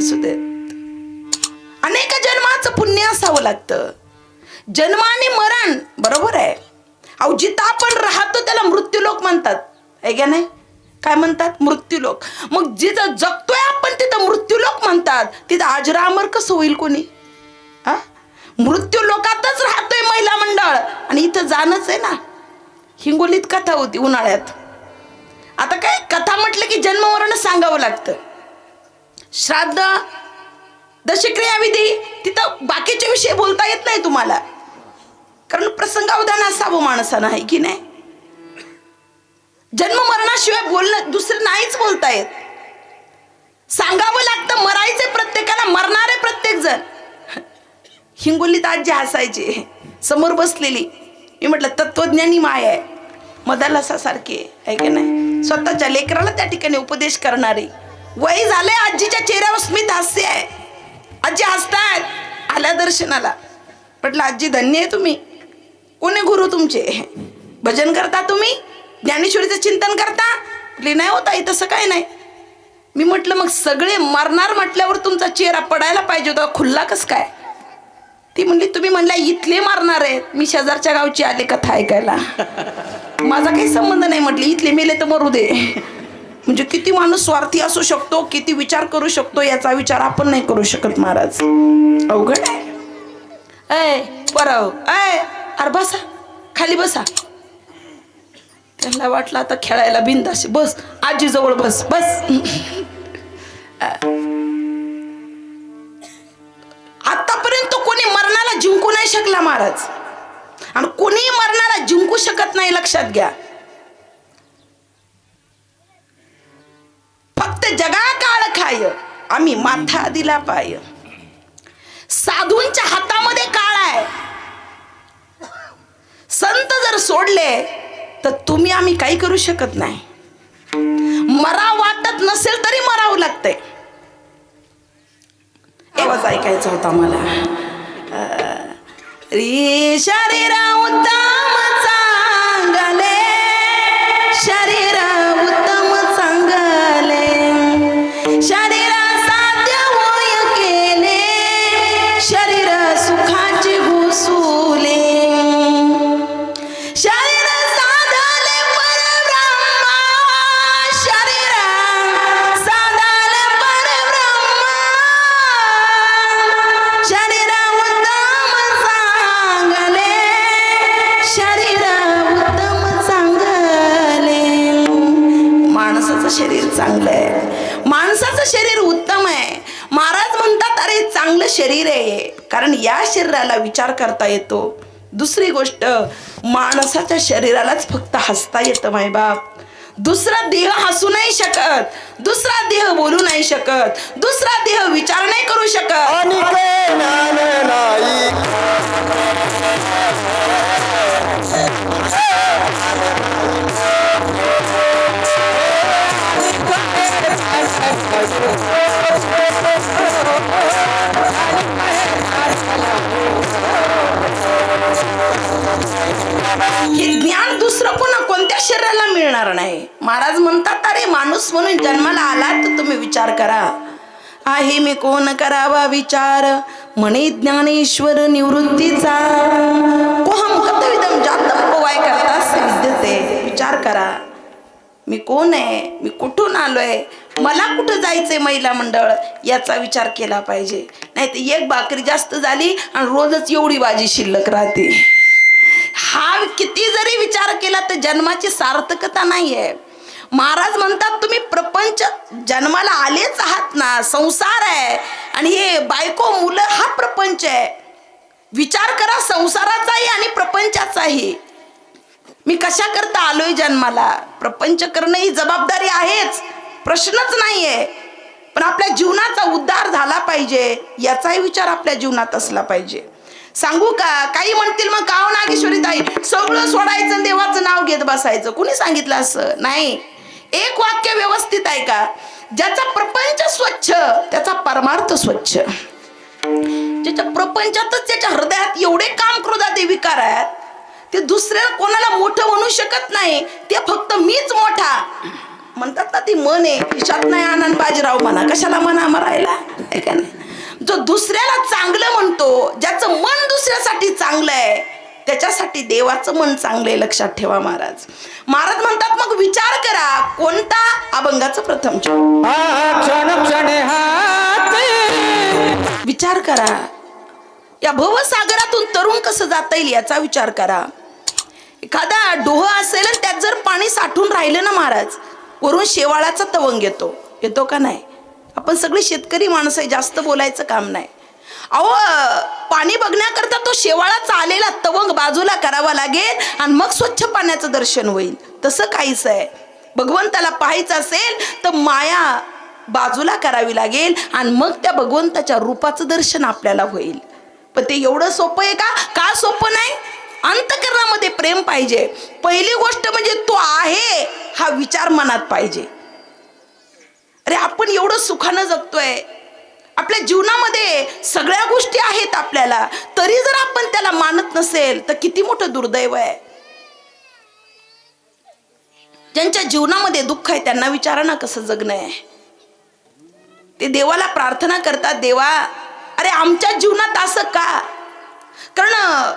असू देत अनेक जन्माचं पुण्य असावं लागतं. जन्म आणि मरण बरोबर आहे. अहो जिथं आपण राहतो त्याला मृत्यूलोक म्हणतात. आहे का नाही? काय म्हणतात? मृत्यूलोक. मग जिथं जगतोय आपण तिथं मृत्यूलोक म्हणतात. तिथं आजरामर कसं होईल कोणी? हा मृत्यू लोकातच राहतोय महिला मंडळ. आणि इथं जाणच आहे ना. हिंगोलीत कथा होती उन्हाळ्यात. आता काय? कथा म्हटलं की जन्मवरण सांगावं लागतं. श्राद्ध दशक्रियाविधी तिथं बाकीचे विषय बोलता येत नाही तुम्हाला. कारण प्रसंगावधान असावं माणसानं आहे की नाही? जन्म मरणाशिवाय बोलणं दुसरं नाहीच बोलता येत. सांगावं लागतं मरायचे प्रत्येकाला मरणारे प्रत्येक जण. हिंगोलीत आजी हसायची. समोर बसलेली. मी म्हटलं तत्वज्ञानी माय आहे. मदालसासारखी आहे की नाही? स्वतःच्या लेकराला त्या ठिकाणी उपदेश करणारी. वय झालंय आजीच्या चेहऱ्यावर स्मित हास्य आहे. आजी हसतायत आल्या दर्शनाला. म्हटलं आजी धन्य आहे तुम्ही. कोणी गुरु तुमचे? भजन करता तुम्ही? ज्ञानेश्वरीचं चिंतन करता? म्हटली नाही होता तसं काय नाही. मी म्हटलं मग सगळे मरणार म्हटल्यावर तुमचा चेहरा पडायला पाहिजे होता खुल्ला कस काय? ती म्हणली तुम्ही म्हणल्या इथले मारणार आहेत. मी शेजारच्या गावची आले कथा ऐकायला. माझा काही संबंध नाही म्हटली इथले मेले तर मरू दे. म्हणजे किती माणूस स्वार्थी असू शकतो किती विचार करू शकतो याचा विचार आपण नाही करू शकत महाराज. अवघड आहे. ऐ परव ऐ अरे बसा खाली बसा. त्यांना वाटलं आता खेळायला बिंदाशी बस आजी जवळ बस बस. आतापर्यंत कोणी मरणाला जिंकू नाही शकला महाराज. आणि कोणीही मरणाला जिंकू शकत नाही लक्षात घ्या. आम्ही माथा दिला पाय. साधूंच्या हातामध्ये काळ आहे. संत जर सोडले तर तुम्ही आम्ही काही करू शकत नाही. मरा वाटत नसेल तरी मरावं लागतंय. आवाज ऐकायचा होता मला रे शरीरा शरीर प्रकारे चांगलं शरीर आहे. कारण या शरीराला विचार करता येतो. दुसरी गोष्ट माणसाच्या शरीरालाच फक्त हसता येतं मायबाप दुसरा देह हसू नाही शकत. दुसरा देह बोलू नाही शकत. दुसरा देह विचार नाही करू शकत. हे ज्ञान दुसरं पुन्हा कोणत्या शरीराला मिळणार नाही? महाराज म्हणतात अरे माणूस म्हणून जन्माला आला तर तुम्ही विचार करा. आहे मी कोण करावा विचार? म्हणे ज्ञानेश्वर निवृत्तीचा. कोहम कथविदम जातम पोवाय करतास विद्यते विचार करा. मी कोण आहे? मी कुठून आलोय? मला कुठं जायचंय महिला मंडळ? याचा विचार केला पाहिजे. नाही तर एक भाकरी जास्त झाली आणि रोजच एवढी भाजी शिल्लक राहते. हा किती जरी विचार केला तर जन्माची सार्थकता नाही आहे महाराज म्हणतात तुम्ही प्रपंच जन्माला आलेच आहात ना संसार आहे. आणि हे बायको मुलं हा प्रपंच आहे. विचार करा संसाराचाही आणि प्रपंचाचाही. मी कशा करता आलोय जन्माला? प्रपंच करणं ही जबाबदारी आहेच. प्रश्नच नाहीये. पण आपल्या जीवनाचा उद्धार झाला पाहिजे. याचाही विचार आपल्या जीवनात असला पाहिजे. सांगू का? काही म्हणतील मग काव हो नागेश्वरी ताई? सगळं सोडायचं देवाचं नाव घेत बसायचं. कुणी सांगितलं असं? नाही. एक वाक्य व्यवस्थित आहे का? ज्याचा प्रपंच स्वच्छ त्याचा परमार्थ स्वच्छ. ज्याच्या प्रपंचातच त्याच्या हृदयात एवढे काम क्रोधात विकार आहेत ते दुसऱ्या कोणाला मोठं म्हणू शकत नाही. ते फक्त मीच मोठा. म्हणतात ना ती मन आहे खिशात नाही आनंद बाजीराव म्हणा. कशाला म्हणा मरायला? काय नाही जो दुसऱ्याला चांगलं म्हणतो ज्याचं मन दुसऱ्यासाठी चांगलं आहे त्याच्यासाठी देवाचं मन चांगलं आहे लक्षात ठेवा महाराज. महाराज म्हणतात मग विचार करा कोणता अभंगाचं प्रथम विचार करा. या भवसागरातून तरुण कसं जाता येईल याचा विचार करा. एखादा डोह असेल आणि त्यात जर पाणी साठून राहिलं ना महाराज वरून शेवाळाचा तवंग येतो. येतो का नाही? आपण सगळी शेतकरी माणसं आहे जास्त बोलायचं काम नाही. अहो पाणी बघण्याकरता तो शेवाळाचा आलेला तवंग बाजूला करावा लागेल आणि मग स्वच्छ पाण्याचं दर्शन होईल. तसं काहीच आहे. भगवंताला पाहायचं असेल तर माया बाजूला करावी लागेल आणि मग त्या भगवंताच्या रूपाचं दर्शन आपल्याला होईल. पण ते एवढं सोपं आहे का? का सोपं नाही? अंतकरणामध्ये प्रेम पाहिजे. पहिली गोष्ट म्हणजे तो आहे हा विचार मनात पाहिजे. अरे आपण एवढं सुखानं जगतोय. आपल्या जीवनामध्ये सगळ्या गोष्टी आहेत आपल्याला. तरी जर आपण त्याला मानत नसेल तर किती मोठं दुर्दैव आहे. ज्यांच्या जीवनामध्ये दुःख आहे त्यांना विचारा ना कसं जगणं आहे. ते देवाला प्रार्थना करतात देवा अरे आमच्या जीवनात असं का? कारण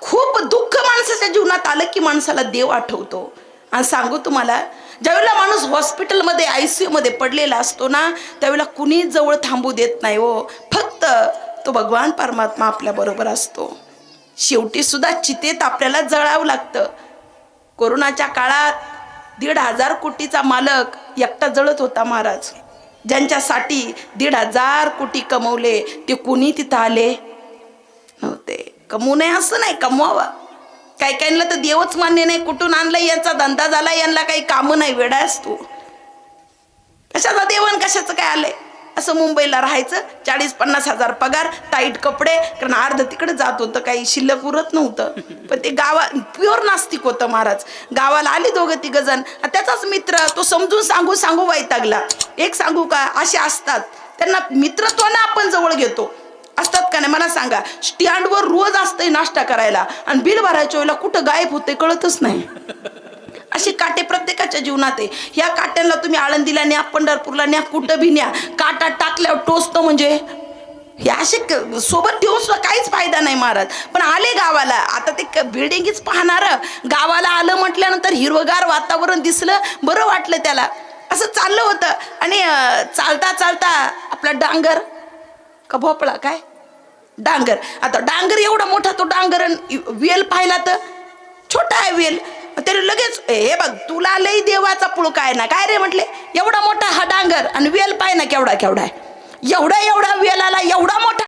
खूप दुःख माणसाच्या जीवनात आलं की माणसाला देव आठवतो. आणि सांगू तुम्हाला ज्यावेळेला माणूस हॉस्पिटलमध्ये आय सी यूमध्ये पडलेला असतो ना त्यावेळेला कुणी जवळ थांबू देत नाही हो. फक्त तो भगवान परमात्मा आपल्याबरोबर असतो. शेवटी सुद्धा चितेत आपल्याला जळावं लागतं. कोरोनाच्या काळात दीड हजार कोटीचा मालक एकटा जळत होता महाराज. ज्यांच्यासाठी दीड हजार कोटी कमवले ते कुणी तिथं आले? नव्हते. कमवू नये असं नाही कमवावं. काही काहींना तर देवच मान्य नाही. कुठून आणलाय यांचा धंदा झाला यांना काही कामं नाही वेडा असतो कशाचा देवण कशाचं काय आलंय? असं मुंबईला राहायचं चाळीस पन्नास हजार पगार टाईट कपडे कारण अर्ध तिकडे जात होतं काही शिल्लक उरत नव्हतं. पण ते गावा प्युअर नास्तिक होतं महाराज. गावाला आली दोघं तिघ जण त्याचाच मित्र तो समजून सांगू सांगू वैतागला. एक सांगू का असे असतात. त्यांना मित्रत्वानं आपण जवळ घेतो. का नाही मला सांगा स्टँडवर रोज असतंय नाश्ता करायला आणि बिल भरायच्या वेळेला कुठं गायब होते कळतच नाही. अशी काटे प्रत्येकाच्या जीवनात आहे. ह्या काट्यांना तुम्ही आळंदीला न्या पंढरपूरला न्या कुठं बी न्या काटा टाकल्यावर टोचतो म्हणजे. हे असे सोबत ठेवून सुद्धा काहीच फायदा नाही महाराज. पण आले गावाला आता ते बिल्डिंगच पाहणार गावाला आलं म्हटल्यानंतर हिरवगार वातावरण दिसलं बरं वाटलं त्याला. असं चाललं होतं. आणि चालता चालता आपला डांगर का भोपळा काय? डांगर. आता डांगर एवढा मोठा तो डांगर वेल पाहिला तर छोटा आहे वेल. तरी लगेच हे बघ तुला लई देवाचा पुळका आहे ना काय रे? म्हटले. एवढा मोठा हा डांगर आणि वेल पाय ना केवढा केवढा आहे. एवढा एवढा वेलाला एवढा मोठा